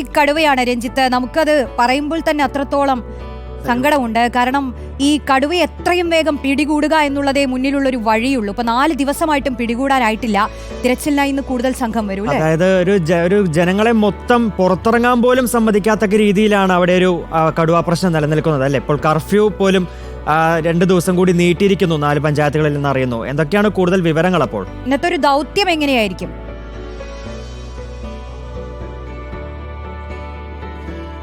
Inch കടുവയാണ് Ranjith. നമുക്കത് പറയുമ്പോൾ തന്നെ അത്രത്തോളം സങ്കടമുണ്ട്. കാരണം ഈ കടുവ എത്രയും വേഗം പിടികൂടുക എന്നുള്ളതേ മുന്നിലുള്ള ഒരു വഴിയുള്ളൂ. ഇപ്പൊ നാല് ദിവസമായിട്ടും പിടികൂടാനായിട്ടില്ല. തിരച്ചിലിനായി ഇന്ന് കൂടുതൽ സംഘം വരും അതായത് ഒരു ഒരു ജനങ്ങളെ മൊത്തം പുറത്തിറങ്ങാൻ പോലും സമ്മതിക്കാത്ത രീതിയിലാണ് അവിടെ ഒരു കടുവ പ്രശ്നം നിലനിൽക്കുന്നത് അല്ലെ? ഇപ്പോൾ കർഫ്യൂ പോലും രണ്ട് ദിവസം കൂടി നീട്ടിയിരിക്കുന്നു നാല് പഞ്ചായത്തുകളിൽ നിന്ന് അറിയുന്നു. എന്തൊക്കെയാണ് കൂടുതൽ വിവരങ്ങൾ അപ്പോൾ? ഇന്നത്തെ ഒരു ദൗത്യം എങ്ങനെയായിരിക്കും?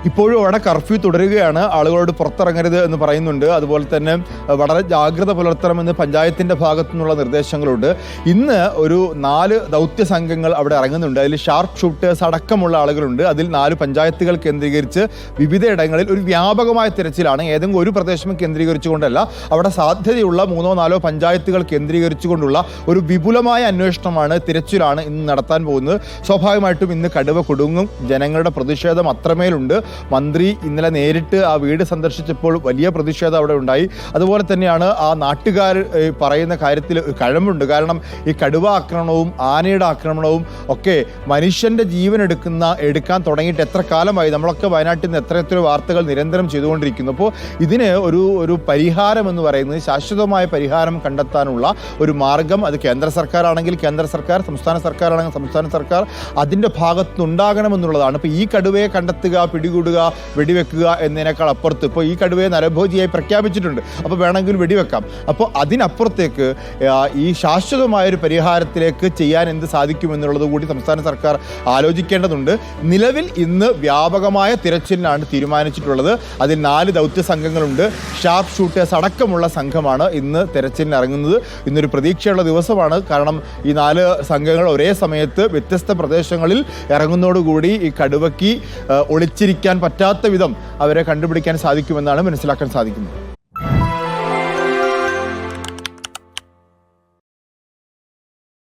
ഇപ്പോഴും അവിടെ കർഫ്യൂ തുടരുകയാണ്. ആളുകളോട് പുറത്തിറങ്ങരുത് എന്ന് പറയുന്നുണ്ട്. അതുപോലെ തന്നെ വളരെ ജാഗ്രത പുലർത്തണമെന്ന് പഞ്ചായത്തിന്റെ ഭാഗത്തു നിന്നുള്ള നിർദ്ദേശങ്ങളുണ്ട്. ഇന്ന് ഒരു നാല് ദൗത്യ സംഘങ്ങൾ അവിടെ ഇറങ്ങുന്നുണ്ട്. അതിൽ ഷാർപ്പ് ഷൂട്ടേഴ്സ് അടക്കമുള്ള ആളുകളുണ്ട്. അതിൽ നാല് പഞ്ചായത്തുകൾ കേന്ദ്രീകരിച്ച് വിവിധ ഇടങ്ങളിൽ ഒരു വ്യാപകമായ തിരച്ചിലാണ്. ഏതെങ്കിലും ഒരു പ്രദേശം കേന്ദ്രീകരിച്ചുകൊണ്ടല്ല അവിടെ സാധ്യതയുള്ള മൂന്നോ നാലോ പഞ്ചായത്തുകൾ കേന്ദ്രീകരിച്ചുകൊണ്ടുള്ള ഒരു വിപുലമായ അന്വേഷണമാണ് തിരച്ചിലാണ് ഇന്ന് നടത്താൻ പോകുന്നത്. സ്വാഭാവികമായിട്ടും ഇന്ന് കടുവ കൊടുങ്ങും. ജനങ്ങളുടെ പ്രതിഷേധം അത്രമേലുണ്ട്. മന്ത്രി ഇന്നലെ നേരിട്ട് ആ വീട് സന്ദർശിച്ചപ്പോൾ വലിയ പ്രതിഷേധം അവിടെ ഉണ്ടായി. അതുപോലെ തന്നെയാണ് ആ നാട്ടുകാർ പറയുന്ന കാര്യത്തിൽ കഴമ്പുണ്ട്. കാരണം ഈ കടുവ ആക്രമണവും ആനയുടെ ആക്രമണവും ഒക്കെ മനുഷ്യന്റെ ജീവൻ എടുക്കുന്ന എടുക്കാൻ തുടങ്ങിയിട്ട് എത്ര കാലമായി? നമ്മളൊക്കെ വയനാട്ടിൽ നിന്ന് എത്ര എത്ര വാർത്തകൾ നിരന്തരം ചെയ്തുകൊണ്ടിരിക്കുന്നു. അപ്പോൾ ഇതിന് ഒരു ഒരു പരിഹാരം എന്ന് പറയുന്നത് ശാശ്വതമായ പരിഹാരം കണ്ടെത്താനുള്ള ഒരു മാർഗം അത് കേന്ദ്ര സർക്കാരാണെങ്കിൽ കേന്ദ്ര സർക്കാർ സംസ്ഥാന സർക്കാരാണെങ്കിൽ സംസ്ഥാന സർക്കാർ അതിന്റെ ഭാഗത്തുനിന്നുണ്ടാകണമെന്നുള്ളതാണ്. ഇപ്പോൾ ഈ കടുവയെ കണ്ടെത്തുക പിടികൂടുക വെടിവെക്കുക എന്നതിനേക്കാൾ അപ്പുറത്ത് ഇപ്പോൾ ഈ കടുവയെ നരഭോജിയായി പ്രഖ്യാപിച്ചിട്ടുണ്ട്. അപ്പോൾ വേണമെങ്കിൽ വെടിവെക്കാം. അപ്പോൾ അതിനപ്പുറത്തേക്ക് ഈ ശാശ്വതമായൊരു പരിഹാരത്തിലേക്ക് ചെയ്യാൻ എന്ത് സാധിക്കുമെന്നുള്ളത് കൂടി സംസ്ഥാന സർക്കാർ ആലോചിക്കേണ്ടതുണ്ട്. നിലവിൽ ഇന്ന് വ്യാപകമായ തിരച്ചിലിനാണ് തീരുമാനിച്ചിട്ടുള്ളത്. അതിൽ നാല് ദൗത്യ സംഘങ്ങളുണ്ട്. ഷാർപ്പ് ഷൂട്ടേഴ്സ് അടക്കമുള്ള സംഘമാണ് ഇന്ന് തിരച്ചിലിന് ഇറങ്ങുന്നത്. ഇന്നൊരു പ്രതീക്ഷയുള്ള ദിവസമാണ്. കാരണം ഈ നാല് സംഘങ്ങൾ ഒരേ സമയത്ത് വ്യത്യസ്ത പ്രദേശങ്ങളിൽ ഇറങ്ങുന്നതോടുകൂടി ഈ കടുവയ്ക്ക് ഒളിച്ചിരിക്കാൻ പറ്റാത്ത വിധം അവരെ കണ്ടുപിടിക്കാൻ സാധിക്കുമെന്നാണ് മനസ്സിലാക്കാൻ സാധിക്കുന്നത്.